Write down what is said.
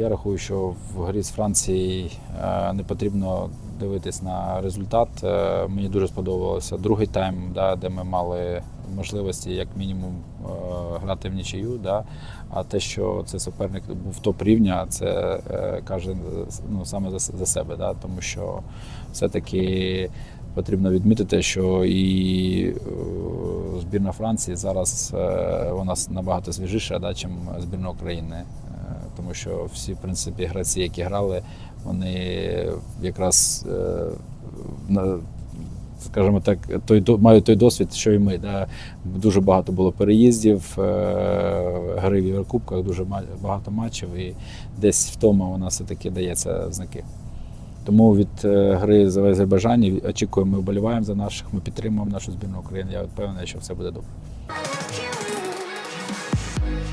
Я рахую, що в грі з Франції е, не потрібно дивитись на результат. Е, Мені дуже сподобався другий тайм, да, де ми мали можливості як мінімум е, грати в нічию. Да. А те, що це суперник був топ рівня, це каже ну, саме за, себе, да, тому що все-таки потрібно відмітити, що і збірна Франції зараз вона набагато свіжіша, да, ніж збірна України. Тому що всі, в принципі, гравці, які грали, вони якраз е, скажімо так, той мають той досвід, що і ми. Да. Дуже багато було переїздів, е, гри в Єврокубках, дуже багато матчів, і десь втома вона все-таки дається знаки. Тому від е, гри за Азербайджані очікуємо, ми вболіваємо за наших, ми підтримуємо нашу збірну України. Я впевнений, що все буде добре.